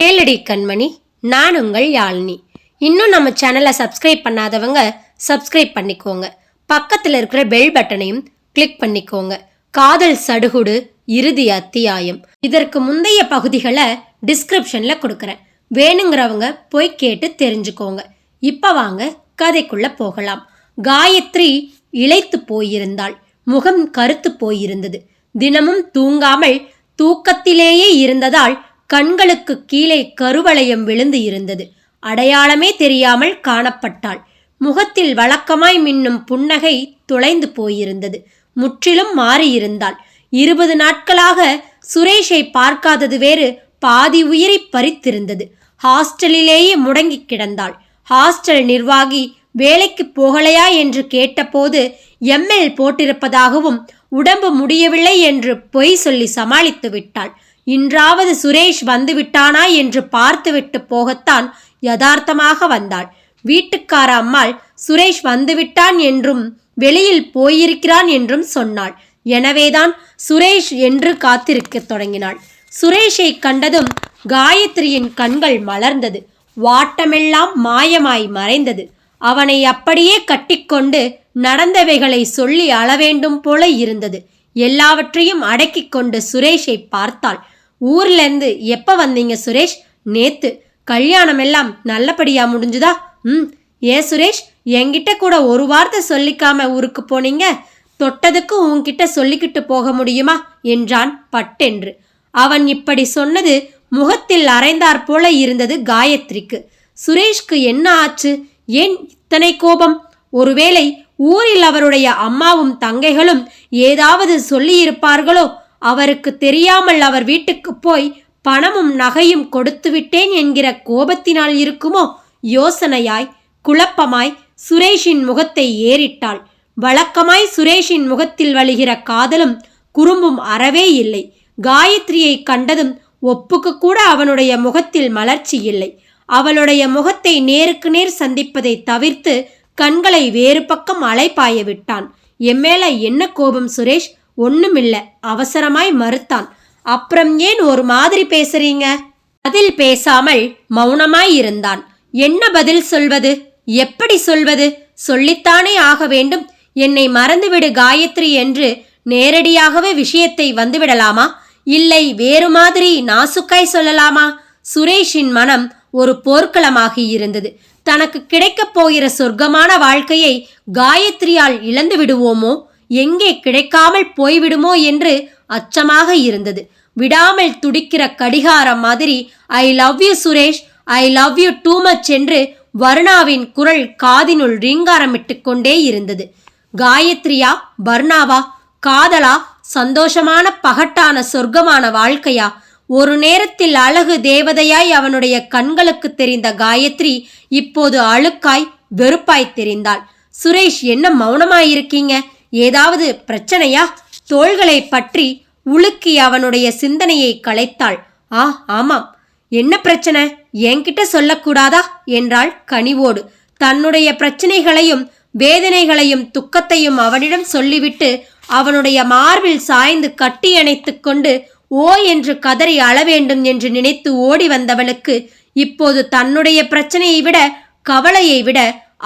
கேளடி கண்மணி நான் உங்கள் யாழினி. இன்னும் நம்ம சேனலை சப்ஸ்கிரைப் பண்ணாதவங்க சப்ஸ்கிரைப் பண்ணிக்கோங்க. பக்கத்தில் இருக்கிற பெல் பட்டனையும் கிளிக் பண்ணிக்கோங்க. காதல் சடுகுடு இறுதி அத்தியாயம். இதற்கு முந்தைய பகுதிகளை டிஸ்கிரிப்ஷனில் கொடுக்குறேன். வேணுங்கிறவங்க போய் கேட்டு தெரிஞ்சுக்கோங்க. இப்போ வாங்க கதைக்குள்ள போகலாம். காயத்ரி இழைத்து போயிருந்தாள். முகம் கருத்து போயிருந்தது. தினமும் தூங்காமல் தூக்கத்திலேயே இருந்ததால் கண்களுக்கு கீழே கருவளையம் விழுந்து இருந்தது. அடையாளமே தெரியாமல் காணப்பட்டாள். முகத்தில் வழக்கமாய் மின்னும் புன்னகை துளைந்து போயிருந்தது. முற்றிலும் மாறியிருந்தாள். இருபது நாட்களாக சுரேஷை பார்க்காதது வேறு பாதி உயிரை பறித்திருந்தது. ஹாஸ்டலிலேயே முடங்கி கிடந்தாள். ஹாஸ்டல் நிர்வாகி வேலைக்கு போகலையா? என்று கேட்டபோது எம்எல் போட்டிருப்பதாகவும் உடம்பு முடியவில்லை என்று பொய் சொல்லி சமாளித்து விட்டாள். இன்றாவது சுரேஷ் வந்துவிட்டானா என்று பார்த்துவிட்டு போகத்தான் யதார்த்தமாக வந்தாள். வீட்டுக்கார அம்மாள் சுரேஷ் வந்துவிட்டான் என்றும் வெளியில் போயிருக்கிறான் என்றும் சொன்னாள். எனவேதான் சுரேஷ் என்று காத்திருக்கத் தொடங்கினாள். சுரேஷை கண்டதும் காயத்ரியின் கண்கள் மலர்ந்தது. வாட்டமெல்லாம் மாயமாய் மறைந்தது. அவனை அப்படியே கட்டிக்கொண்டு நடந்தவைகளை சொல்லி அளவேண்டும் போல இருந்தது. எல்லாவற்றையும் அடக்கிக் கொண்டு சுரேஷை பார்த்தாள். ஊர்லேருந்து எப்போ வந்தீங்க சுரேஷ்? நேத்து. கல்யாணம் எல்லாம் நல்லபடியா முடிஞ்சுதா? ம். ஏன் சுரேஷ் என்கிட்ட கூட ஒரு வார்த்தை சொல்லிக்காம ஊருக்கு போனீங்க? தொட்டதுக்கு உன்கிட்ட சொல்லிக்கிட்டு போக முடியுமா? என்றான் பட்டென்று. அவன் இப்படி சொன்னது முகத்தில் அரைந்தாற் போல இருந்தது காயத்ரிக்கு. சுரேஷ்க்கு என்ன ஆச்சு? ஏன் இத்தனை கோபம்? ஒருவேளை ஊரில் அவருடைய அம்மாவும் தங்கைகளும் ஏதாவது சொல்லியிருப்பார்களோ? அவருக்கு தெரியாமல் அவர் வீட்டுக்கு போய் பணமும் நகையும் கொடுத்து விட்டேன் என்கிற கோபத்தினால் இருக்குமோ? யோசனையாய் குழப்பமாய் சுரேஷின் முகத்தை ஏறிட்டாள். வழக்கமாய் சுரேஷின் முகத்தில் வழிகிற காதலும் குறும்பும் அறவே இல்லை. காயத்ரியை கண்டதும் ஒப்புக்கு கூட அவனுடைய முகத்தில் மலர்ச்சி இல்லை. அவளுடைய முகத்தை நேருக்கு நேர் சந்திப்பதை தவிர்த்து கண்களை வேறு பக்கம் அலைப்பாய விட்டான். எம்மேல என்ன கோபம் சுரேஷ்? ஒண்ணுமில்ல. அவசரமாய் மறுத்தான். அப்புறம் ஏன் ஒரு மாதிரி பேசுறீங்க? பதில் பேசாமல் மௌனமாய் இருந்தான். என்ன பதில் சொல்வது? எப்படி சொல்வது? சொல்லித்தானே ஆக வேண்டும். என்னை மறந்துவிடு காயத்ரி என்று நேரடியாகவே விஷயத்தை வந்துவிடலாமா? இல்லை வேறு மாதிரி நாசுக்காய் சொல்லலாமா? சுரேஷின் மனம் ஒரு போர்க்களமாகி இருந்தது. தனக்கு கிடைக்கப் போகிற சொர்க்கமான வாழ்க்கையை காயத்ரியால் இழந்து விடுவோமோ? எங்கே கிடைக்காமல் போய்விடுமோ என்று அச்சமாக இருந்தது. விடாமல் துடிக்கிற கடிகாரம் மாதிரி I love you Suresh! I love you too much என்று வருணாவின் குரல் காதினுள் ரீங்காரமிட்டு கொண்டே இருந்தது. காயத்ரியா வர்ணாவா காதலா! சந்தோஷமான பகட்டான சொர்க்கமான வாழ்க்கையா! ஒரு நேரத்தில் அழகு தேவதையாய் அவனுடைய கண்களுக்கு தெரிந்த காயத்ரி இப்போது அழுக்காய் வெறுப்பாய் தெரிந்தாள். சுரேஷ் என்ன மௌனமாயிருக்கீங்க? ஏதாவது பிரச்சனையா? தோள்களை பற்றி உலுக்கி அவனுடைய சிந்தனையை கலைத்தாள் ஆ ஆமாம். என்ன பிரச்சனை? என்கிட்ட சொல்லக்கூடாதா? என்றாள் கனிவோடு. தன்னுடைய பிரச்சனைகளையும் வேதனைகளையும் துக்கத்தையும் அவனிடம் சொல்லிவிட்டு அவனுடைய மார்பில் சாய்ந்து கட்டி அணைத்துக் கொண்டு ஓ என்று கதறி அழ வேண்டும் என்று நினைத்து ஓடி வந்தவளுக்கு இப்போது தன்னுடைய பிரச்சனையை விட கவலையை விட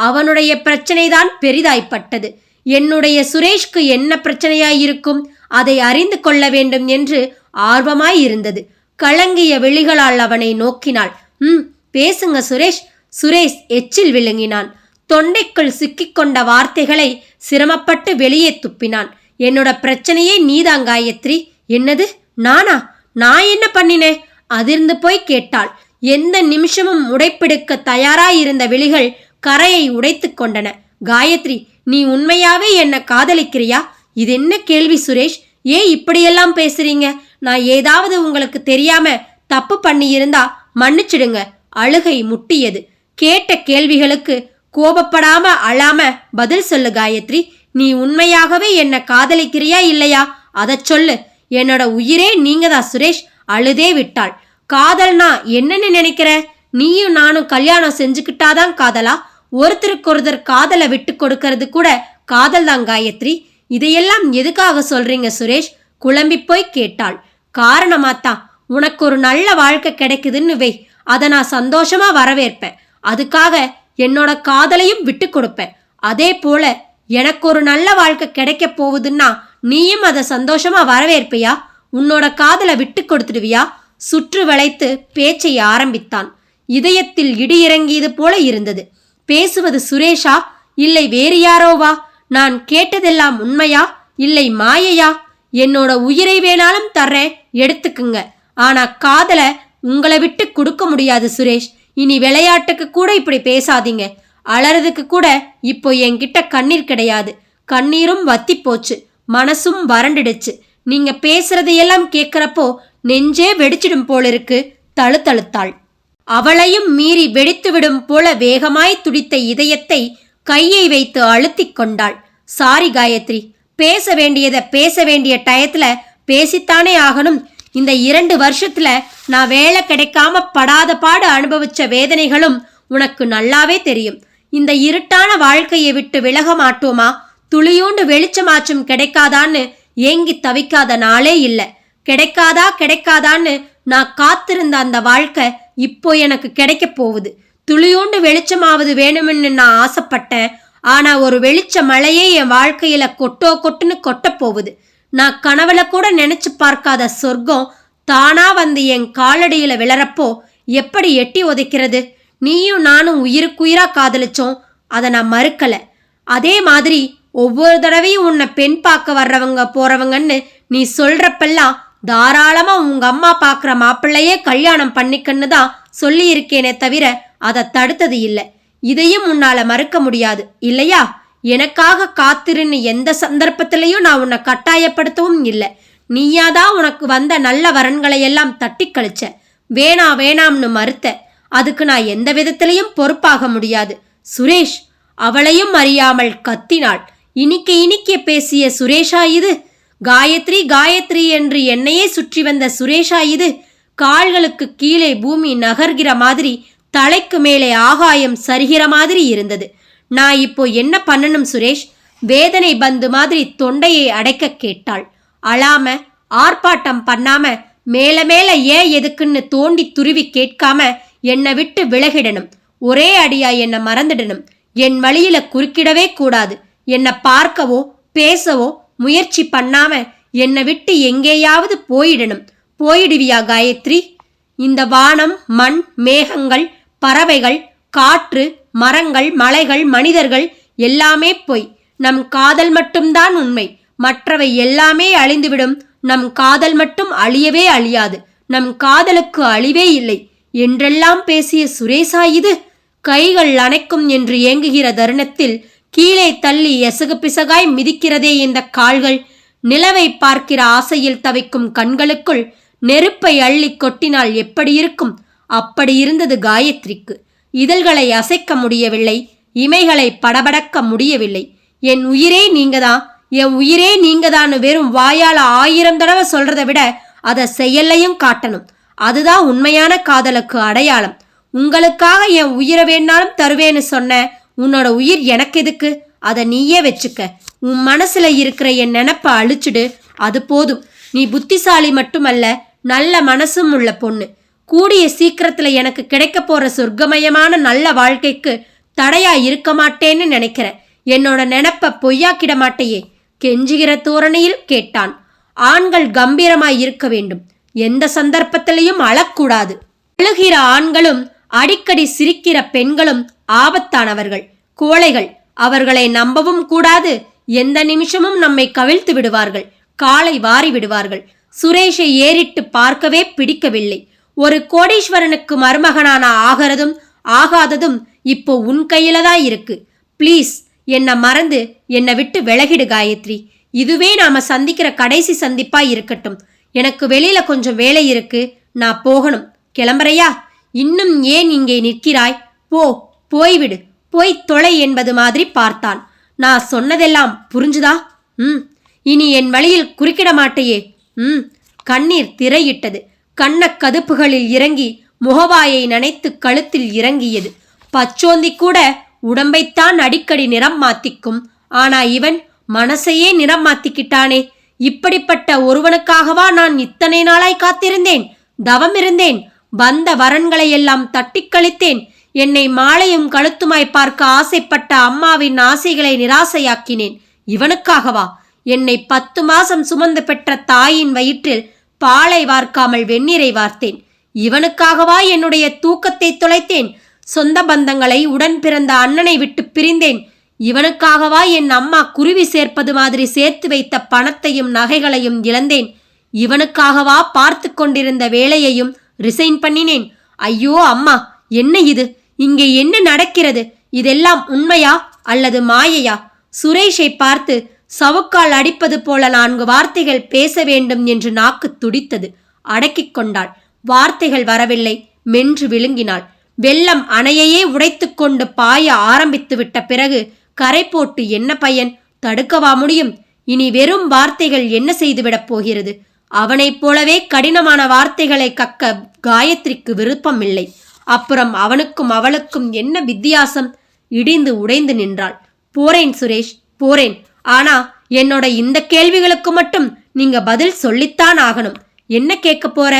அவனுடைய பிரச்சனைதான் பெரிதாய்ப்பட்டது. என்னுடைய சுரேஷ்க்கு என்ன பிரச்சனையாயிருக்கும்? அதை அறிந்து கொள்ள வேண்டும் என்று ஆர்வமாயிருந்தது. கலங்கிய விழிகளால் அவனை நோக்கினாள். ம் பேசுங்க சுரேஷ். சுரேஷ் எச்சில் விழுங்கினான். தொண்டைக்குள் சிக்கிக்கொண்ட வார்த்தைகளை சிரமப்பட்டு வெளியே துப்பினான். என்னோட பிரச்சனையே நீதான் காயத்ரி. என்னது? நானா? நான் என்ன பண்ணினேன் அதிர்ந்து போய் கேட்டாள். எந்த நிமிஷமும் உடைப்பெடுக்க தயாராயிருந்த விழிகள் கரையை உடைத்து கொண்டன. காயத்ரி நீ உண்மையாவே என்ன காதலிக்கிறியா? இது என்ன கேள்வி சுரேஷ்? ஏன் இப்படியெல்லாம் பேசுறீங்க? நான் ஏதாவது உங்களுக்கு தெரியாம தப்பு பண்ணியிருந்தா மன்னிச்சிடுங்க. அழுகை முட்டியது. கேட்ட கேள்விகளுக்கு கோபப்படாம அழாம பதில் சொல்லு காயத்ரி. நீ உண்மையாகவே என்ன காதலிக்கிறியா இல்லையா? அதை சொல்லு. என்னோட உயிரே நீங்கதான் சுரேஷ்? அழுதே விட்டாள். காதல்னா என்னன்னு நினைக்கிற? நீயும் நானும் கல்யாணம் செஞ்சுக்கிட்டாதான் காதலா? ஒருத்தருக்கொருத்தர் காதலை விட்டு கொடுக்கறது கூட காதல் தான் காயத்ரி. இதையெல்லாம் எதுக்காக சொல்றீங்க சுரேஷ்? குழம்பி போய் கேட்டாள். காரணமாத்தா உனக்கு ஒரு நல்ல வாழ்க்கை கிடைக்குதுன்னு வை. அதை நான் சந்தோஷமா வரவேற்பேன். அதுக்காக என்னோட காதலையும் விட்டு கொடுப்பேன். அதே போல எனக்கு ஒரு நல்ல வாழ்க்கை கிடைக்க போகுதுன்னா நீயும் அதை சந்தோஷமா வரவேற்பியா? உன்னோட காதலை விட்டு கொடுத்துடுவியா? சுற்று வளைத்து பேச்சை ஆரம்பித்தான். இதயத்தில் இடி இறங்கியது போல இருந்தது. பேசுவது சுரேஷா? இல்லை வேறு யாரோவா? நான் கேட்டதெல்லாம் உண்மையா? இல்லை மாயையா? என்னோட உயிரை வேணாலும் தர்றேன். எடுத்துக்குங்க. ஆனா காதல உங்களை விட்டு கொடுக்க முடியாது சுரேஷ். இனி விளையாட்டுக்கு கூட இப்படி பேசாதீங்க. அலறதுக்கு கூட இப்போ என்கிட்ட கண்ணீர் கிடையாது. கண்ணீரும் வத்தி போச்சு மனசும் வறண்டுடுச்சு. நீங்க பேசுறதையெல்லாம் கேட்குறப்போ நெஞ்சே வெடிச்சிடும் போல இருக்கு தழுத்தழுத்தாள். அவளையும் மீறி வெடித்துவிடும் போல வேகமாய் துடித்த இதயத்தை கையை வைத்து அழுத்திக் கொண்டாள். சாரி காயத்ரி பேச வேண்டியதை பேச வேண்டிய டயத்துல பேசித்தானே ஆகணும். இந்த இரண்டு வருஷத்துல நான் வேலை கிடைக்காம படாத பாடு அனுபவிச்ச வேதனைகளும் உனக்கு நல்லாவே தெரியும். இந்த இருட்டான வாழ்க்கையை விட்டு விலக மாட்டோமா? துளியூண்டு வெளிச்சமாச்சும் கிடைக்காதான்னு ஏங்கி தவிக்காத நாளே இல்லை. கிடைக்காதா கிடைக்காதான்னு நான் காத்திருந்த அந்த வாழ்க்கை இப்போ எனக்கு கிடைக்க போகுது. துளியோண்டு வெளிச்சமாவது வேணும்னு நான் ஆசைப்பட்டேன். ஆனா ஒரு வெளிச்ச மழையே என் வாழ்க்கையில கொட்டோ கொட்டுன்னு கொட்ட போகுது. நான் கனவுல கூட நினைச்சு பார்க்காத சொர்க்கம் தானா வந்து என் காலடியில விழறப்போ எப்படி எட்டி உதைக்கிறது நீயும் நானும் உயிருக்குயிரா காதலிச்சோம். அதை நான் மறுக்கல. அதே மாதிரி ஒவ்வொரு தடவையும் உன்னை பெண் பார்க்க வர்றவங்க போறவங்கன்னு நீ சொல்றப்பெல்லாம் தாராளமா உங்க அம்மா பார்க்குற மாப்பிள்ளையே கல்யாணம் பண்ணிக்கன்னு தான் சொல்லியிருக்கேனே தவிர அதை தடுத்தது இல்லை. இதையும் உன்னால மறுக்க முடியாது. இல்லையா? எனக்காக காத்திருன்னு எந்த சந்தர்ப்பத்திலையும் நான் உன்னை கட்டாயப்படுத்தவும் இல்லை. நீயாதான் உனக்கு வந்த நல்ல வரன்களை எல்லாம் தட்டி கழிச்ச. வேணா வேணாம்னு மறுத்த. அதுக்கு நான் எந்த விதத்திலையும் பொறுப்பாக முடியாது. சுரேஷ் அவளையும் அறியாமல் கத்தினாள். இனிக்க இனிக்க பேசிய சுரேஷா இது? காயத்ரி காயத்ரி என்று என்னையே சுற்றி வந்த சுரேஷா இது கால்களுக்கு கீழே பூமி நகர்கிற மாதிரி தலைக்கு மேலே ஆகாயம் சரிகிற மாதிரி இருந்தது. நான் இப்போ என்ன பண்ணணும் சுரேஷ்? வேதனை பந்து மாதிரி தொண்டையை அடைக்க கேட்டாள். அழாம ஆர்ப்பாட்டம் பண்ணாம மேல மேல ஏன் எதுக்குன்னு தோண்டி துருவி கேட்காம என்னை விட்டு விலகிடணும். ஒரே அடியா என்னை மறந்துடணும். என் வழியில குறுக்கிடவே கூடாது. என்னை பார்க்கவோ பேசவோ முயற்சி பண்ணாம என்னை விட்டு எங்கேயாவது போயிடணும். போயிடுவியா காயத்ரி? இந்த வானம் மண் மேகங்கள் பறவைகள் காற்று மரங்கள் மலைகள் மனிதர்கள் எல்லாமே பொய் நம் காதல் மட்டும்தான் உண்மை. மற்றவை எல்லாமே அழிந்துவிடும். நம் காதல் மட்டும் அழியவே அழியாது. நம் காதலுக்கு அழிவே இல்லை. என்றெல்லாம் பேசிய சுரேசா இது? கைகள் அணைக்கும் என்று ஏங்குகிற தருணத்தில் கீழே தள்ளி எசகு பிசகாய் மிதிக்கிறதே இந்த கால்கள். நிலவை பார்க்கிற ஆசையில் தவிக்கும் கண்களுக்குள் நெருப்பை அள்ளி கொட்டினால் எப்படி இருக்கும்? அப்படி இருந்தது காயத்ரிக்கு. இதழ்களை அசைக்க முடியவில்லை. இமைகளை படபடக்க முடியவில்லை. என் உயிரே நீங்கதான் என் உயிரே நீங்கதான்னு வெறும் வாயால ஆயிரம் தடவை சொல்றதை விட அதை செயல்லையும் காட்டணும். அதுதான் உண்மையான காதலுக்கு அடையாளம். உங்களுக்காக என் உயிரை வேணாலும் தருவேன்னு சொன்ன உன்னோட உயிர் எனக்கு எதுக்கு? அதை நீயே வச்சுக்க. உன் மனசுல இருக்கிற என் நினப்பை அழிச்சுடு. அது போதும். நீ புத்திசாலி மட்டுமல்ல நல்ல மனசும் உள்ள பொண்ணு. கூடிய சீக்கிரத்துல எனக்கு கிடைக்க போற சொர்க்கமயமான நல்ல வாழ்க்கைக்கு தடையா இருக்க மாட்டேன்னு நினைக்கிறேன் என்னோட நினப்ப பொய்யாக்கிட மாட்டையே கெஞ்சுகிற தோரணையில் கேட்டான். ஆண்கள் கம்பீரமாய் இருக்க வேண்டும். எந்த சந்தர்ப்பத்திலையும் அழக்கூடாது. அழுகிற ஆண்களும் அடிக்கடி சிரிக்கிற பெண்களும் ஆபத்தானவர்கள். கோழைகள். அவர்களை நம்பவும் கூடாது. எந்த நிமிஷமும் நம்மை கவிழ்த்து விடுவார்கள். காலை வாரி விடுவார்கள். சுரேஷை ஏறிட்டு பார்க்கவே பிடிக்கவில்லை. ஒரு கோடீஸ்வரனுக்கு மருமகனான ஆகிறதும் ஆகாததும் இப்போ உன் கையில தான் இருக்கு. ப்ளீஸ் என்னை மறந்து என்னை விட்டு விலகிடு காயத்ரி. இதுவே நாம சந்திக்கிற கடைசி சந்திப்பா இருக்கட்டும். எனக்கு வெளியில கொஞ்சம் வேலை இருக்கு. நான் போகணும். கிளம்புறையா? இன்னும் ஏன் இங்கே நிற்கிறாய்? போ போய்விடு. போய் தொலை என்பது மாதிரி பார்த்தான் நான் சொன்னதெல்லாம் புரிஞ்சுதா? ம். இனி என் வழியில் குறுக்கிட மாட்டையே. ம். கண்ணீர் திரையிட்டது. கண்ணக் கதுப்புகளில் இறங்கி முகவாயை நனைத்து கழுத்தில் இறங்கியது. பச்சோந்தி கூட உடம்பைத்தான் அடிக்கடி நிறம் மாத்திக்கும். ஆனா இவன் மனசையே நிறம் மாத்திக்கிட்டானே. இப்படிப்பட்ட ஒருவனுக்காகவா நான் இத்தனை நாளாய் காத்திருந்தேன்? தவம் இருந்தேன் வந்த வரன்களை எல்லாம் தட்டிக் கழித்தேன். என்னை மாலையும் கழுத்துமாய் பார்க்க ஆசைப்பட்ட அம்மாவின் ஆசைகளை நிராசையாக்கினேன். இவனுக்காகவா? என்னை பத்து மாசம் சுமந்து பெற்ற தாயின் வயிற்றில் பாலை வார்க்காமல் வெந்நீரை வார்த்தேன். இவனுக்காகவா என்னுடைய தூக்கத்தை தொலைத்தேன்? சொந்த பந்தங்களை உடன் பிறந்த அண்ணனை விட்டு பிரிந்தேன். இவனுக்காகவா என் அம்மா குருவி சேர்ப்பது மாதிரி சேர்த்து வைத்த பணத்தையும் நகைகளையும் இழந்தேன். இவனுக்காகவா பார்த்து கொண்டிருந்த வேலையையும் ரிசைன் பண்ணினேன். ஐயோ அம்மா என்ன இது? இங்கே என்ன நடக்கிறது? இதெல்லாம் உண்மையா அல்லது மாயையா? சுரேஷை பார்த்து சவுக்கால் அடிப்பது போல நான்கு வார்த்தைகள் பேச வேண்டும் என்று நாக்கு துடித்தது. அடக்கிக் கொண்டாள். வார்த்தைகள் வரவில்லை. மென்று விழுங்கினாள். வெள்ளம் அணையையே உடைத்துக்கொண்டு பாய ஆரம்பித்து விட்ட பிறகு கரை போட்டு என்ன பயன்? தடுக்கவா முடியும். இனி வெறும் வார்த்தைகள் என்ன செய்துவிடப் போகிறது? அவனைப் போலவே கடினமான வார்த்தைகளை கக்க காயத்ரிக்கு விருப்பமில்லை அப்புறம் அவனுக்கும் அவளுக்கும் என்ன வித்தியாசம்? இடிந்து உடைந்து நின்றாள். போறேன் சுரேஷ் போறேன். ஆனா என்னோட இந்த கேள்விகளுக்கு மட்டும் நீங்க பதில் சொல்லித்தான் ஆகணும். என்ன கேட்க போற?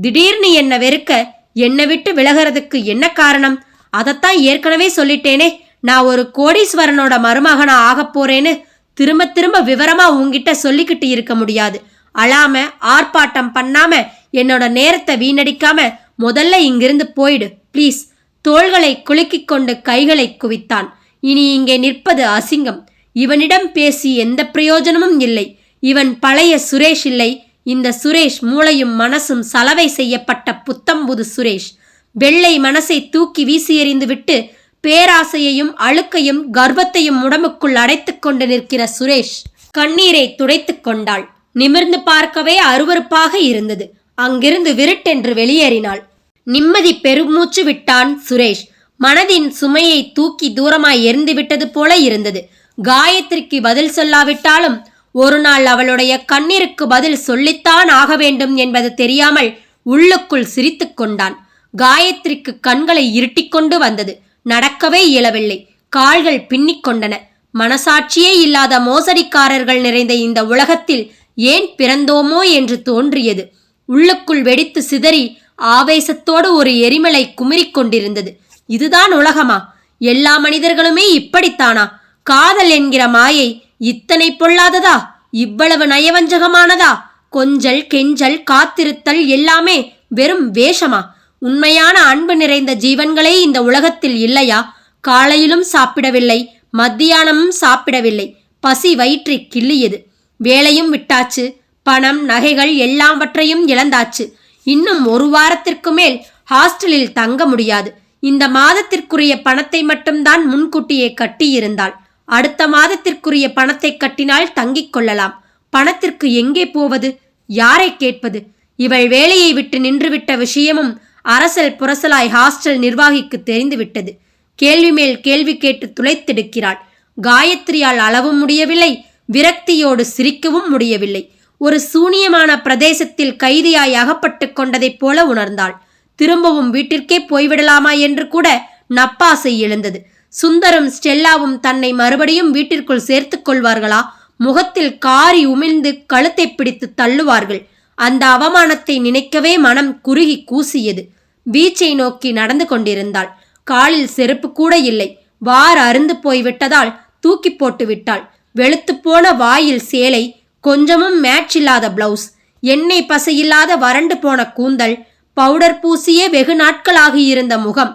திடீர்னு என்ன வெறுக்க என்னை விட்டு விலகிறதுக்கு என்ன காரணம்? அதைத்தான் ஏற்கனவே சொல்லிட்டேனே. நான் ஒரு கோடீஸ்வரனோட மருமகனா ஆகப் போறேன்னு திரும்ப திரும்ப விவரமா உங்ககிட்ட சொல்லிக்கிட்டு இருக்க முடியாது. அழாம ஆர்ப்பாட்டம் பண்ணாம என்னோட நேரத்தை வீணடிக்காம முதல்ல இங்கிருந்து போயிடு. ப்ளீஸ் தோள்களை குலுக்கிக் கொண்டு கைகளை குவித்தான். இனி இங்கே நிற்பது அசிங்கம். இவனிடம் பேசி எந்த பிரயோஜனமும் இல்லை. இவன் பழைய சுரேஷ் இல்லை. இந்த சுரேஷ் மூளையும் மனசும் சலவை செய்யப்பட்ட புத்தம்புது சுரேஷ். வெள்ளை மனசை தூக்கி வீசி எறிந்துவிட்டு பேராசையையும் அழுக்கையும் கர்வத்தையும் உடம்புக்குள் அடைத்துக் கொண்டு நிற்கிற சுரேஷ் கண்ணீரை துடைத்துக் கொண்டாள். நிமிர்ந்து பார்க்கவே அருவருப்பாக இருந்தது. அங்கிருந்து விருட்டென்று வெளியேறினாள். நிம்மதி பெருமூச்சு விட்டான் சுரேஷ். மனதின் சுமையை தூக்கி தூரமாய் எரிந்து விட்டது போல இருந்தது. காயத்ரிக்கு பதில் சொல்லாவிட்டாலும் ஒரு நாள் அவளுடைய கண்ணீருக்கு பதில் சொல்லித்தான் ஆக வேண்டும் என்பது தெரியாமல் உள்ளுக்குள் சிரித்து கொண்டான். காயத்ரிக்கு கண்களை இருட்டிக்கொண்டு வந்தது. நடக்கவே இயலவில்லை. கால்கள் பின்னிக் கொண்டன. மனசாட்சியே இல்லாத மோசடிக்காரர்கள் நிறைந்த இந்த உலகத்தில் ஏன் பிறந்தோமோ என்று தோன்றியது. உள்ளுக்குள் வெடித்து சிதறி ஆவேசத்தோடு ஒரு எரிமலை குமிரிக் கொண்டிருந்தது. இதுதான் உலகமா? எல்லா மனிதர்களுமே இப்படித்தானா? காதல் என்கிற மாயை இத்தனை பொல்லாததா? இவ்வளவு நயவஞ்சகமானதா? கொஞ்சல் கெஞ்சல் காத்திருத்தல் எல்லாமே வெறும் வேஷமா? உண்மையான அன்பு நிறைந்த ஜீவன்களே இந்த உலகத்தில் இல்லையா? காலையிலும் சாப்பிடவில்லை மத்தியானமும் சாப்பிடவில்லை. பசி வயிற்றை கிள்ளியது. வேலையும் விட்டாச்சு. பணம் நகைகள் எல்லாவற்றையும் இழந்தாச்சு. இன்னும் ஒரு வாரத்திற்கு மேல் ஹாஸ்டலில் தங்க முடியாது. இந்த மாதத்திற்குரிய பணத்தை மட்டும்தான் முன்கூட்டியே கட்டியிருந்தாள். அடுத்த மாதத்திற்குரிய பணத்தை கட்டினால் தங்கிக் கொள்ளலாம். பணத்திற்கு எங்கே போவது? யாரை கேட்பது? இவள் வேலையை விட்டு நின்றுவிட்ட விஷயமும் அரசல் புரசலாய் ஹாஸ்டல் நிர்வாகிக்கு தெரிந்துவிட்டது. கேள்வி மேல் கேள்வி கேட்டு துளைத்தெடுக்கிறாள். காயத்ரியால் அளவும் முடியவில்லை விரக்தியோடு சிரிக்கவும் முடியவில்லை. ஒரு சூனியமான பிரதேசத்தில் கைதியாய் அகப்பட்டு கொண்டதைப் போல உணர்ந்தாள். திரும்பவும் வீட்டிற்கே போய்விடலாமா என்று கூட நப்பாசை எழுந்தது. சுந்தரும் ஸ்டெல்லாவும் தன்னை மறுபடியும் வீட்டிற்குள் சேர்த்துக் கொள்வார்களா? முகத்தில் காரி உமிழ்ந்து கழுத்தை பிடித்து தள்ளுவார்கள். அந்த அவமானத்தை நினைக்கவே மனம் குறுகி கூசியது. பீச்சை நோக்கி நடந்து கொண்டிருந்தாள். காலில் செருப்பு கூட இல்லை. வார் அருந்து போய்விட்டதால் தூக்கி போட்டு விட்டாள் வெளுத்துப்போன வாயில் சேலை கொஞ்சமும் மேட்ச் இல்லாத பிளவுஸ் எண்ணெய் பசையில்லாத வறண்டு போன கூந்தல் பவுடர் பூசியே வெகு நாட்களாகியிருந்த முகம்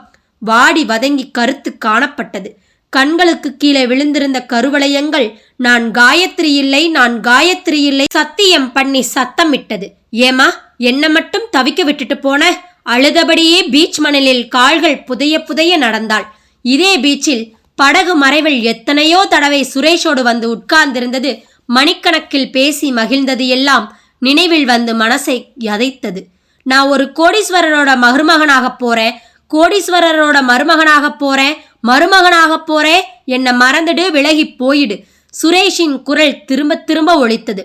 வாடி வதங்கி கருத்து காணப்பட்டது. கண்களுக்கு கீழே விழுந்திருந்த கருவளையங்கள் நான் காயத்ரி இல்லை நான் காயத்ரி இல்லை சத்தியம் பண்ணி சத்தமிட்டது. ஏமா என்ன மட்டும் தவிக்க விட்டுட்டு போன? அழுதபடியே பீச் மணலில் கால்கள் புதைய புதைய நடந்தாள். இதே பீச்சில் படகு மறைவில் எத்தனையோ தடவை சுரேஷோடு வந்து உட்கார்ந்திருந்தது. மணிக்கணக்கில் பேசி மகிழ்ந்தது எல்லாம் நினைவில் வந்து மனசை யதைத்தது. நான் ஒரு கோடீஸ்வரரோட மருமகனாக போறேன் கோடீஸ்வரரோட மருமகனாக போறேன் மருமகனாக போறேன் என்னை மறந்துடு விலகி போயிடு. சுரேஷின் குரல் திரும்ப திரும்ப ஒழித்தது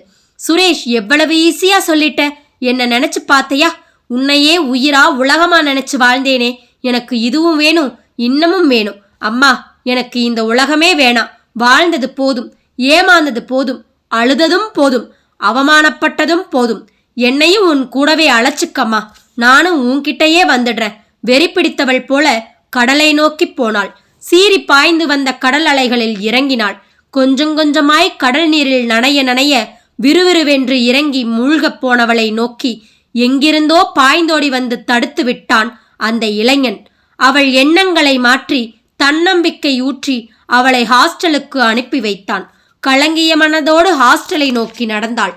சுரேஷ் எவ்வளவு ஈஸியா சொல்லிட்ட? என்ன நினைச்சு பார்த்தையா உன்னையே உயிரா உலகமா நினைச்சு வாழ்ந்தேனே. எனக்கு இதுவும் வேணும் இன்னமும் வேணும். அம்மா எனக்கு இந்த உலகமே வேணாம். வாழ்ந்தது போதும். ஏமாந்தது போதும் அழுததும் போதும் அவமானப்பட்டதும் போதும். என்னையும் உன் கூடவே அழைச்சிக்கம்மா. நானும் உன்கிட்டயே வந்துடுறேன். வெறி பிடித்தவள் போல கடலை நோக்கி போனாள். சீறி பாய்ந்து வந்த கடல் அலைகளில் இறங்கினாள். கொஞ்சம் கொஞ்சமாய் கடல் நீரில் நனைய நனைய விறுவிறுவென்று இறங்கி மூழ்கப் போனவளை நோக்கி எங்கிருந்தோ பாய்ந்தோடி வந்து தடுத்து விட்டான் அந்த இளைஞன். அவள் எண்ணங்களை மாற்றி தன்னம்பிக்கை ஊற்றி அவளை ஹாஸ்டலுக்கு அனுப்பி வைத்தான். கலங்கிய மனதோடு ஹாஸ்டலை நோக்கி நடந்தாள்.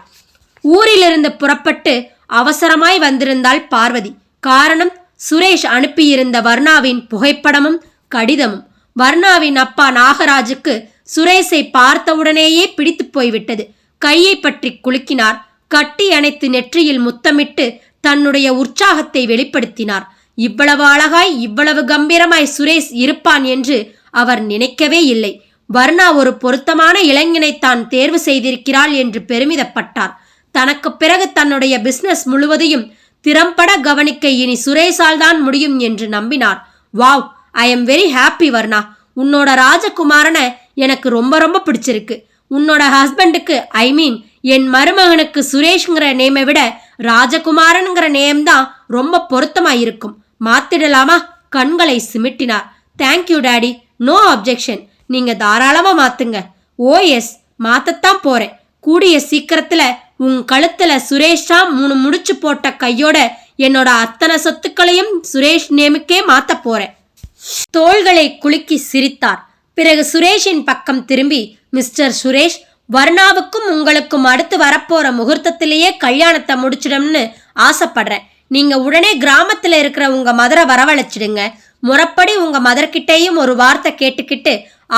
ஊரிலிருந்து புறப்பட்டு அவசரமாய் வந்திருந்தாள் பார்வதி. காரணம் சுரேஷ் அனுப்பியிருந்த வர்ணாவின் புகைப்படமும் கடிதமும். வர்ணாவின் அப்பா நாகராஜுக்கு சுரேஷை பார்த்தவுடனேயே பிடித்து போய்விட்டது. கையை பற்றி குலுக்கினார். கட்டி அணைத்து நெற்றியில் முத்தமிட்டு தன்னுடைய உற்சாகத்தை வெளிப்படுத்தினார். இவ்வளவு அழகாய் இவ்வளவு கம்பீரமாய் சுரேஷ் இருப்பான் என்று அவர் நினைக்கவே இல்லை. வர்ணா ஒரு பொருத்தமான இளைஞனை தான் தேர்வு செய்திருக்கிறாள் என்று பெருமிதப்பட்டார். தனக்கு பிறகு தன்னுடைய பிசினஸ் முழுவதையும் திறம்பட கவனிக்க இனி சுரேஷால் தான் முடியும் என்று நம்பினார். Wow I am very happy Varna. உன்னோட ராஜகுமாரனை எனக்கு ரொம்ப ரொம்ப பிடிச்சிருக்கு. உன்னோட ஹஸ்பண்டுக்கு ஐ மீன் என் மருமகனுக்கு சுரேஷ்ங்கிற நேமை விட ராஜகுமாரனுங்கிற நேம் தான் ரொம்ப பொருத்தமா இருக்கும். மாத்திடலாமா? கண்களை சிமிட்டினார். Thank you daddy no objection நீங்க தாராளமா மாத்துங்க. ஓ எஸ் மாத்தத்தான் போறேன். கூடிய சீக்கிரத்துல உன் கழுத்துல சுரேஷா மூணு முடிச்சு போட்ட கையோட என்னோட அத்தனை சொத்துக்களையும் சுரேஷ் நேமுக்கே மாத்த போறேன். தோள்களை குலுக்கி சிரித்தார். பிறகு சுரேஷின் பக்கம் திரும்பி மிஸ்டர் சுரேஷ் வர்ணாவுக்கும் உங்களுக்கும் அடுத்து வரப்போற முகூர்த்தத்திலேயே கல்யாணத்தை முடிச்சிடும்னு ஆசைப்படுறேன். நீங்க உடனே கிராமத்துல இருக்கிற உங்க மதரை வரவழைச்சிடுங்க. முறப்படி உங்க மதர்கிட்டேயும் ஒரு வார்த்தை கேட்டுக்கிட்டு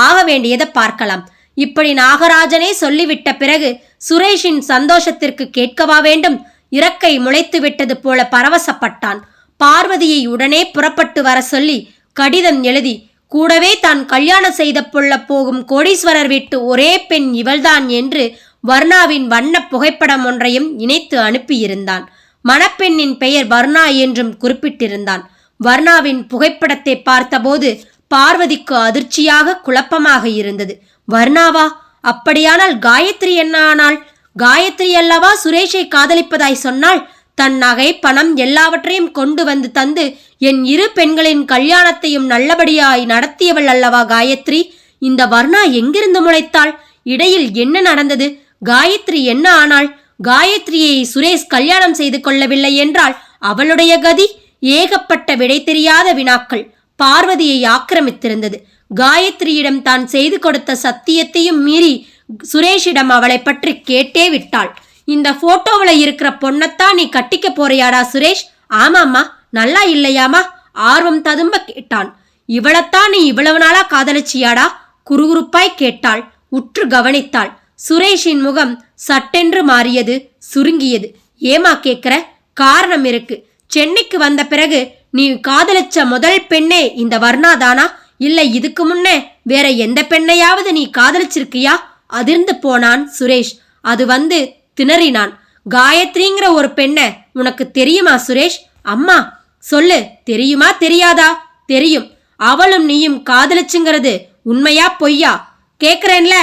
ஆக வேண்டியதை பார்க்கலாம். இப்படி நாகராஜனே சொல்லிவிட்ட பிறகு சுரேஷின் சந்தோஷத்திற்கு கேட்கவா வேண்டும்? இறக்கை முளைத்து விட்டது போல பரவசப்பட்டான். பார்வதியை உடனே புறப்பட்டு வர சொல்லி கடிதம் எழுதி கூடவே தான் கல்யாணம் செய்த புள்ள போகும் கோடீஸ்வரர் வீட்டு ஒரே பெண் இவள்தான் என்று வர்ணாவின் வண்ண புகைப்படம் ஒன்றையும் இணைத்து அனுப்பியிருந்தான். மணப்பெண்ணின் பெயர் வர்ணா என்றும் குறிப்பிட்டிருந்தான். வர்ணாவின் புகைப்படத்தை பார்த்தபோது பார்வதிக்கு அதிர்ச்சியாக குழப்பமாக இருந்தது. வர்ணாவா அப்படியானால் காயத்ரி என்ன ஆனாள்? காயத்ரி அல்லவா சுரேஷை காதலிப்பதாய் சொன்னாள் தன் நகை பணம் எல்லாவற்றையும் கொண்டு வந்து தந்து என் இரு பெண்களின் கல்யாணத்தையும் நல்லபடியாய் நடத்தியவள் அல்லவா காயத்ரி? இந்த வர்ணா எங்கிருந்து முளைத்தாள்? இடையில் என்ன நடந்தது? காயத்ரி என்ன ஆனாள்? காயத்ரியை சுரேஷ் கல்யாணம் செய்து கொள்ளவில்லை என்றால் அவளுடைய கதி ஏகப்பட்ட விடை தெரியாத வினாக்கள். பார்வதியை ஆக்கிரமித்திருந்தது. காயத்ரியிடம் தான் செய்து கொடுத்த சத்தியத்தையும் மீறி சுரேஷிடம் அவளை பற்றி கேட்டே விட்டாள். இந்த போட்டோவில் இருக்கிற பொண்ணத்தான் நீ கட்டிக்க போறியாடா சுரேஷ்? ஆமாம்மா நல்லா இல்லையாமா ஆர்வம் ததும்ப கேட்டான். இவளைத்தான் நீ இவ்வளவு நாளா காதலிச்சியாடா? குறுகுறுப்பாய் கேட்டாள். உற்று கவனித்தாள். சுரேஷின் முகம் சட்டென்று மாறியது சுருங்கியது. ஏமா கேக்குற? காரணம் இருக்கு. சென்னைக்கு வந்த பிறகு நீ காதலிச்ச முதல் பெண்ணே இந்த வர்ணாதானா? இல்லை இதுக்கு முன்னே வேற எந்த பெண்ணையாவது நீ காதலிச்சிருக்கியா? அதிர்ந்து போனான் சுரேஷ். அது வந்து திணறினான். காயத்ரிங்கிற ஒரு பெண்ணை உனக்கு தெரியுமா சுரேஷ்? அம்மா சொல்லு. தெரியுமா தெரியாதா? தெரியும். அவளும் நீயும் காதலிச்சுங்கிறது உண்மையா பொய்யா? கேக்குறேன்ல?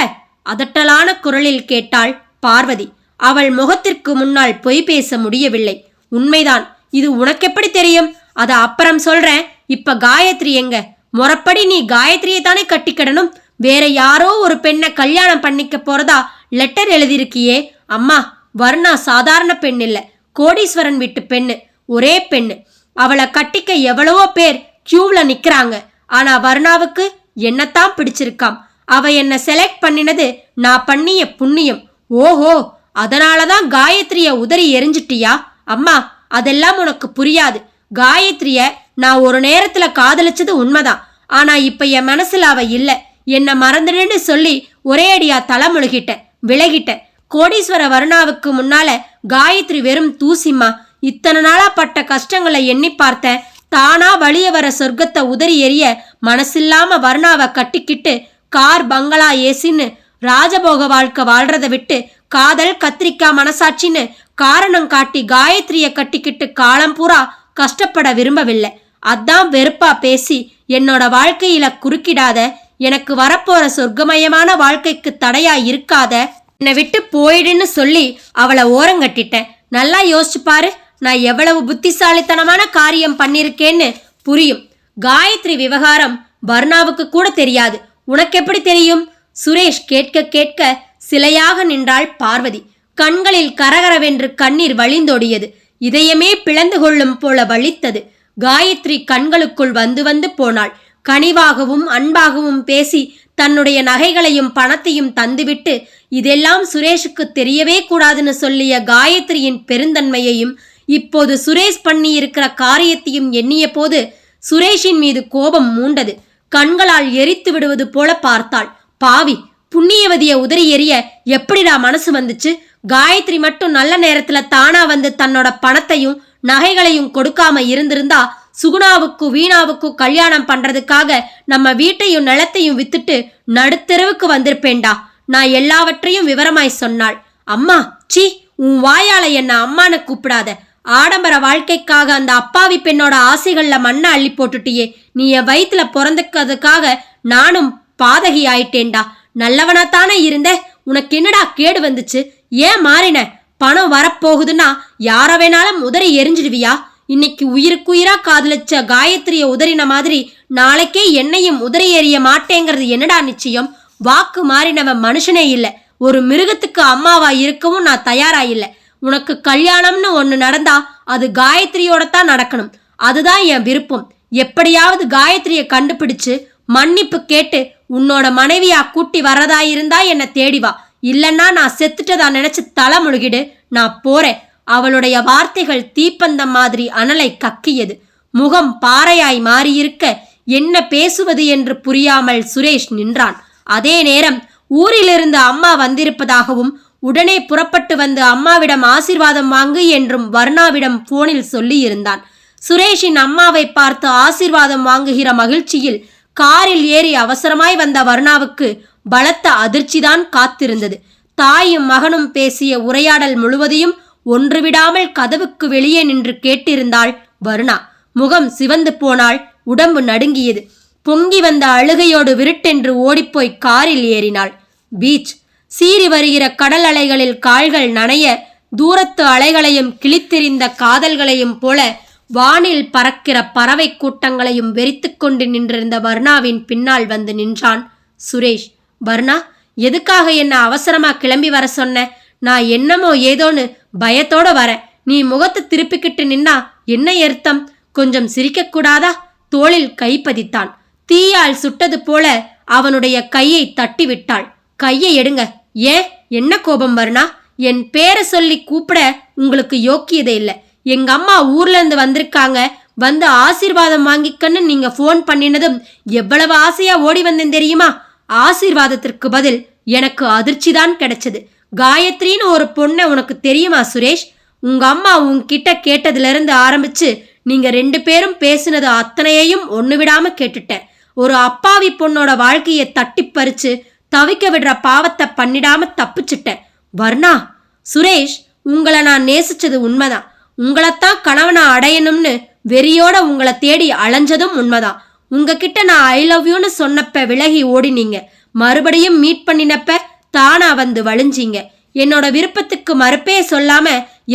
அதட்டலான குரலில் கேட்டாள் பார்வதி. அவள் முகத்திற்கு முன்னால் பொய் பேச முடியவில்லை. உண்மைதான். இது உனக்கெப்படி தெரியும்? அத அப்புறம் சொல்றேன். இப்ப காயத்ரி எங்க? முறப்படி நீ காயத்ரியை தானே கட்டிக்கிடணும். வேற யாரோ ஒரு பெண்ணை கல்யாணம் பண்ணிக்க போறதா லெட்டர் எழுதியிருக்கியே. அம்மா வர்ணா சாதாரண பெண் இல்ல. கோடீஸ்வரன் வீட்டு பெண்ணு. ஒரே பெண்ணு. அவளை கட்டிக்க எவ்வளவோ பேர் கியூவில் நிற்கிறாங்க ஆனா வர்ணாவுக்கு என்னத்தான் பிடிச்சிருக்காம். அவ என்னை செலக்ட் பண்ணினது நான் பண்ணிய புண்ணியம். ஓஹோ அதனாலதான் காயத்ரிய உதறி எரிஞ்சிட்டியா? அம்மா அதெல்லாம் உனக்கு புரியாது. காயத்ரிய நான் ஒரு நேரத்துல காதலிச்சது உண்மைதான். ஆனா இப்ப என் மனசுல அவ இல்ல. என்ன மறந்துடுன்னு சொல்லி ஒரே அடியா தலை முழுகிட்டேன் விலகிட்டேன். கோடீஸ்வர வருணாவுக்கு முன்னால காயத்ரி வெறும் தூசிம்மா. இத்தனை நாளா பட்ட கஷ்டங்களை எண்ணி பார்த்தேன் தானா வழிய வர சொர்க்கத்தை உதறி எறிய மனசில்லாம வர்ணாவை கட்டிக்கிட்டு கார் பங்களா ஏசின்னு ராஜபோக வாழ்க்கை வாழ்றத விட்டு காதல் கத்திரிக்காய் மனசாட்சின்னு காரணம் காட்டி காயத்ரிய கட்டிக்கிட்டு காலம் பூரா கஷ்டப்பட விரும்பவில்லை. அதான் வெறுப்பா பேசி என்னோட வாழ்க்கையில குறுக்கிடாத எனக்கு வரப்போற சொர்க்கமயமான வாழ்க்கைக்கு தடையா இருக்காத என்னை விட்டு போயிடுன்னு சொல்லி அவளை ஓரங்கட்டிட்டேன். நல்லா யோசிச்சு பாரு நான் எவ்வளவு புத்திசாலித்தனமான காரியம் பண்ணிருக்கேன்னு புரியும். காயத்ரி விவகாரம் வர்ணாவுக்கு கூட தெரியாது. உனக்கு எப்படி தெரியும்? சுரேஷ் கேட்க கேட்க சிலையாக நின்றாள் பார்வதி. கண்களில் கரகரவென்று கண்ணீர் வழிந்தோடியது. இதயமே பிளந்து கொள்ளும் போல வலித்தது காயத்ரி கண்களுக்குள் வந்து வந்து போனாள். கனிவாகவும் அன்பாகவும் பேசி தன்னுடைய நகைகளையும் பணத்தையும் தந்துவிட்டு இதெல்லாம் சுரேஷுக்கு தெரியவே கூடாதுன்னு சொல்லிய காயத்ரியின் பெருந்தன்மையையும் இப்போது சுரேஷ் பண்ணி இருக்கிற காரியத்தையும் எண்ணிய போது சுரேஷின் மீது கோபம் மூண்டது. கண்களால் எரித்து விடுவது போல பார்த்தாள். பாவி புண்ணியவதிய உதறி எறிய எப்படிடா மனசு வந்துச்சு? காயத்ரி மட்டும் நல்ல நேரத்துல தானா வந்து தன்னோட பணத்தையும் நகைகளையும் கொடுக்காம இருந்திருந்தா சுகுணாவுக்கு வீணாவுக்கு கல்யாணம் பண்றதுக்காக நம்ம வீட்டையும் நிலத்தையும் வித்துட்டு நடுத்தெருவுக்கு வந்திருப்பேன்டா. நான் எல்லாவற்றையும் விவரமாய் சொன்னாள். அம்மா சி உன் வாயால என்ன அம்மானு கூப்பிடாத. ஆடம்பர வாழ்க்கைக்காக அந்த அப்பாவி பெண்ணோட ஆசைகள்ல மண்ணை அள்ளி போட்டுட்டியே. நீ என் வயிற்றுல பிறந்துக்கிறதுக்காக நானும் பாதகி ஆயிட்டேன்டா. நல்லவனாத்தானே இருந்த? உனக்கு என்னடா கேடு வந்துச்சு? ஏன் மாறின? பணம் வரப்போகுதுன்னா யார வேணாலும் உதறி எரிஞ்சிடுவியா? இன்னைக்கு உயிருக்குயிரா காதலிச்ச காயத்ரிய உதறின மாதிரி நாளைக்கே என்னையும் உதறி எறிய மாட்டேங்கிறது என்னடா நிச்சயம்? வாக்கு மாறினவன் மனுஷனே இல்லை. ஒரு மிருகத்துக்கு அம்மாவா இருக்கவும் நான் தயாரா இல்லை. உனக்கு கல்யாணம்னு ஒன்று நடந்தா அது காயத்ரியோட தான் நடக்கணும். அதுதான் என் விருப்பம். எப்படியாவது காயத்ரியை கண்டுபிடிச்சு மன்னிப்பு கேட்டு உன்னோட மனைவியா கூட்டி வரதா இருந்தா என்னை தேடி வா. இல்லைன்னா நான் செத்துட்டதா நினைச்சு தலை முழுகிடு. நான் போறேன். அவளுடைய வார்த்தைகள் தீப்பந்தம் மாதிரி அனலை கக்கியது. முகம் பாறையாய் மாறியிருக்க என்ன பேசுவது என்று புரியாமல் சுரேஷ் நின்றான். அதே நேரம் ஊரிலிருந்து அம்மா வந்திருப்பதாகவும் உடனே புறப்பட்டு வந்து அம்மாவிடம் ஆசிர்வாதம் வாங்கு என்றும் வர்ணாவிடம் போனில் சொல்லியிருந்தான். சுரேஷின் அம்மாவை பார்த்து ஆசிர்வாதம் வாங்குகிற மகிழ்ச்சியில் காரில் ஏறி அவசரமாய் வந்த வர்ணாவுக்கு பலத்த அதிர்ச்சிதான் காத்திருந்தது. தாயும் மகனும் பேசிய உரையாடல் முழுவதையும் ஒன்றுவிடாமல் கதவுக்கு வெளியே நின்று கேட்டிருந்தாள் வருணா. முகம் சிவந்து போனாள் உடம்பு நடுங்கியது. பொங்கி வந்த அழுகையோடு விருட்டென்று ஓடிப்போய் காரில் ஏறினாள். பீச். சீறி வருகிற கடல் அலைகளில் கால்கள் நனைய தூரத்து அலைகளையும் கிழித்தெறிந்த காதல்களையும் போல வானில் பறக்கிற பறவை கூட்டங்களையும் வெறித்து கொண்டு நின்றிருந்த வர்ணாவின் பின்னால் வந்து நின்றான் சுரேஷ். வர்ணா எதுக்காக என்ன அவசரமா கிளம்பி வர சொன்ன? நான் என்னமோ ஏதோன்னு பயத்தோட வரேன் நீ முகத்தை திருப்பிக்கிட்டு நின்னா என்ன அர்த்தம் கொஞ்சம் சிரிக்கக்கூடாதா தோளில் கை பதித்தான். தீயால் சுட்டது போல அவனுடைய கையை தட்டி விட்டாள் கையை எடுங்க. ஏன்? என்ன கோபம் வருணா? என் பேரை சொல்லி கூப்பிட உங்களுக்கு யோக்கியதே இல்லை. எங்க அம்மா ஊர்ல இருந்து வந்திருக்காங்க. வந்து ஆசீர்வாதம் வாங்கிக்கன்னு நீங்க ஃபோன் பண்ணினதும் எவ்வளவு ஆசையா ஓடி வந்தேன் தெரியுமா? ஆசீர்வாதத்திற்கு பதில் எனக்கு அதிர்ச்சி தான் கிடைச்சது. காயத்ரின்னு ஒரு பொண்ணை உனக்கு தெரியுமா சுரேஷ்? உங்க அம்மா உன்கிட்ட கேட்டதுலேருந்து ஆரம்பிச்சு நீங்க ரெண்டு பேரும் பேசினது அத்தனையையும் ஒன்று விடாம கேட்டுட்டேன் ஒரு அப்பாவி பொண்ணோட வாழ்க்கையை தட்டி பறிச்சு தவிக்க விடுற பாவத்தை பண்ணிடாம தப்பிச்சிட்டேன் வர்ணா சுரேஷ் உங்களை நான் நேசிச்சது உண்மைதான். உங்களைத்தான் கணவனை அடையணும்னு வெறியோட உங்களை தேடி அலைஞ்சதும் உண்மைதான். உங்ககிட்ட நான் ஐ லவ் யூன்னு சொன்னப்ப விலகி ஓடினீங்க. மறுபடியும் மீட் பண்ணினப்ப தானா வந்து வழிஞ்சிங்க. என்னோட விருப்பத்துக்கு மறுப்பே சொல்லாம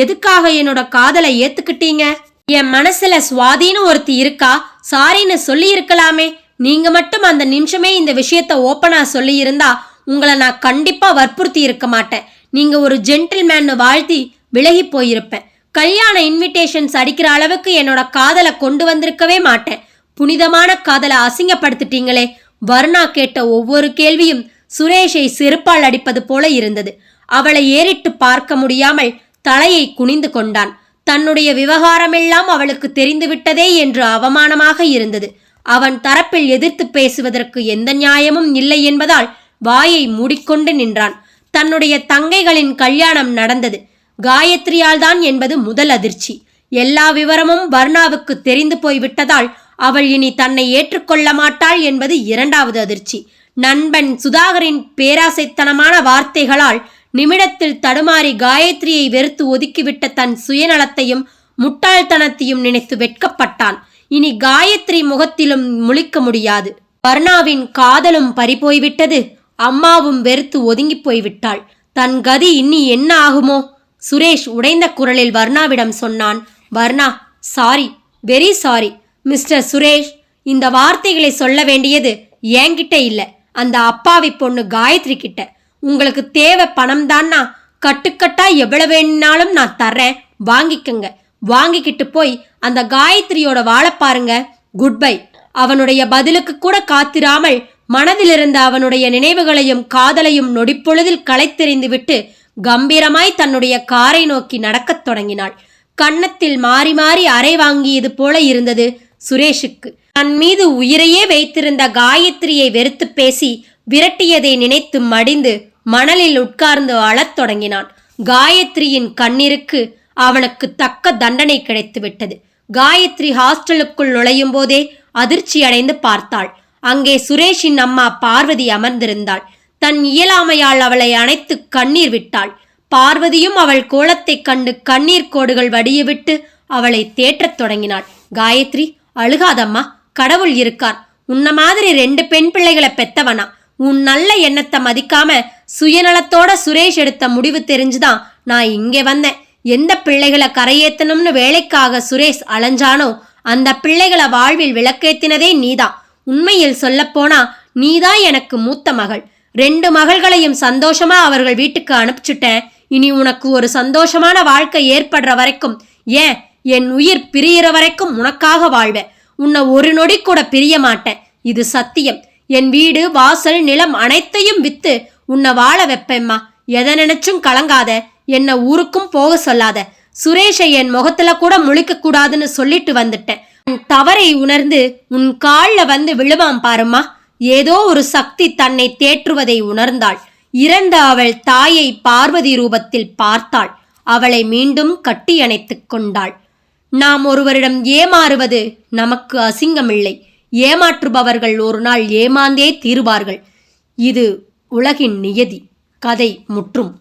எதுக்காக என்னோட காதலை ஏத்துக்கிட்டீங்க? என் மனசுல சுவாதின்னு ஒருத்தி இருக்கா? சாரின்னு சொல்லி இருக்கலாமே. நீங்க மட்டும் அந்த நிமிஷமே இந்த விஷயத்த ஓப்பனா சொல்லி இருந்தா உங்களை நான் கண்டிப்பா வற்புறுத்தி இருக்க மாட்டேன். நீங்க ஒரு ஜென்டில்மேன்னு வாழ்த்தி விலகி போயிருப்பேன். கல்யாண இன்விடேஷன்ஸ் அடிக்கிற அளவுக்கு என்னோட காதலை கொண்டு வந்திருக்கவே மாட்டேன். புனிதமான காதலை அசிங்கப்படுத்திட்டீங்களே. வர்ணா கேட்ட ஒவ்வொரு கேள்வியும் சுரேஷை செருப்பால் அடிப்பது போல இருந்தது. அவளை ஏறிட்டு பார்க்க முடியாமல் தலையை குனிந்து கொண்டான். தன்னுடைய விவகாரமெல்லாம் அவளுக்கு தெரிந்துவிட்டதே என்று அவமானமாக இருந்தது. அவன் தரப்பில் எதிர்த்து பேசுவதற்கு எந்த நியாயமும் இல்லை என்பதால் வாயை மூடிக்கொண்டு நின்றான். தன்னுடைய தங்கைகளின் கல்யாணம் நடந்தது. காயத்ரியால் தான் என்பது முதல் அதிர்ச்சி. எல்லா விவரமும் வர்ணாவுக்கு தெரிந்து போய்விட்டதால் அவள் இனி தன்னை ஏற்றுக்கொள்ள மாட்டாள் என்பது இரண்டாவது அதிர்ச்சி. நண்பன் சுதாகரின் பேராசைத்தனமான வார்த்தைகளால் நிமிடத்தில் தடுமாறி காயத்ரியை வெறுத்து ஒதுக்கிவிட்ட தன் சுயநலத்தையும் முட்டாள்தனத்தையும் நினைத்து வெட்கப்பட்டான். இனி காயத்ரி முகத்திலும் முழிக்க முடியாது. வர்ணாவின் காதலும் பறிபோய்விட்டது. அம்மாவும் வெறுத்து ஒதுங்கி போய்விட்டாள். தன் கதி இனி என்ன ஆகுமோ? சுரேஷ் உடைந்த குரலில் வர்ணாவிடம் சொன்னான் Varna sorry very sorry mister Suresh இந்த வார்த்தைகளை சொல்ல வேண்டியது என்கிட்ட இல்லை. அந்த அப்பாவி பொண்ணு காயத்ரி கிட்ட. உங்களுக்கு தேவை பணம் தான்னா கட்டுக்கட்டா எவ்வளவு வேணும்னாலும் நான் தர்றேன். வாங்கிக்கங்க. வாங்கிக்கிட்டு போய் அந்த காயத்ரியோட வாழ பாருங்க. Good bye. அவனுடைய பதிலுக்கு கூட காத்திராமல் மனதிலிருந்த அவனுடைய நினைவுகளையும் காதலையும் நொடிப்பொழுதில் களைத்தெறிந்து விட்டு கம்பீரமாய் தன்னுடைய காரை நோக்கி நடக்கத் தொடங்கினாள். கன்னத்தில் மாறி மாறி அறை வாங்கியது போல இருந்தது சுரேஷுக்கு. தன் மீது உயிரையே வைத்திருந்த காயத்ரியை வெறுத்து பேசி விரட்டியதை நினைத்து மடிந்து மணலில் உட்கார்ந்து அழத் தொடங்கினான். காயத்ரியின் கண்ணிற்கு அவனுக்கு தக்க தண்டனை கிடைத்துவிட்டது. காயத்ரி ஹாஸ்டலுக்குள் நுழையும் போதே அதிர்ச்சி அடைந்து பார்த்தாள். அங்கே சுரேஷின் அம்மா பார்வதி அமர்ந்திருந்தாள். தன் இயலாமையால் அவளை அணைத்து கண்ணீர் விட்டாள். பார்வதியும் அவள் கோலத்தைக் கண்டு கண்ணீர் கோடுகள் வடியவிட்டு அவளை தேற்றத் தொடங்கினாள். காயத்ரி அழுகாதம்மா கடவுள் இருக்கார். உன்ன மாதிரி ரெண்டு பெண் பிள்ளைகளை பெத்தவனா? உன் நல்ல எண்ணத்தை மதிக்காம சுயநலத்தோட சுரேஷ் எடுத்த முடிவு தெரிஞ்சுதான் நான் இங்கே வந்தேன். எந்த பிள்ளைகளை கரையேத்தணும்னு வேலைக்காக சுரேஷ் அலைஞ்சானோ அந்த பிள்ளைகளை வாழ்வில் விளக்கேத்தினதே நீதான். உண்மையில் சொல்லப்போனா நீதான் எனக்கு மூத்த மகள். ரெண்டு மகள்களையும் சந்தோஷமா அவர்கள் வீட்டுக்கு அனுப்பிச்சுட்டேன். இனி உனக்கு ஒரு சந்தோஷமான வாழ்க்கை ஏற்படுற வரைக்கும் ஏன்? என் உயிர் பிரியிற வரைக்கும் உனக்காக வாழ்வேன். உன்னை ஒரு நொடி கூட பிரிய மாட்டேன். இது சத்தியம். என் வீடு வாசல் நிலம் அனைத்தையும் வித்து உன்னை வாழ வைப்பேம்மா. எதை நினைச்சும் கலங்காத. என்ன ஊருக்கும் போக சொல்லாத. சுரேஷை என் முகத்துல கூட முழிக்க கூடாதுன்னு சொல்லிட்டு வந்துட்டேன். உன் தவறை உணர்ந்து உன் காலில் வந்து விழுவான் பாரும்மா. ஏதோ ஒரு சக்தி தன்னை தேற்றுவதை உணர்ந்தாள். இறந்த அவள் தாயை பார்வதி ரூபத்தில் பார்த்தாள். அவளை மீண்டும் கட்டியணைத்துக் கொண்டாள். நாம் ஒருவரிடம் ஏமாறுவது நமக்கு அசிங்கமில்லை. ஏமாற்றுபவர்கள் ஒரு நாள் ஏமாந்தே தீருவார்கள். இது உலகின் நியதி. கதை முற்றும்.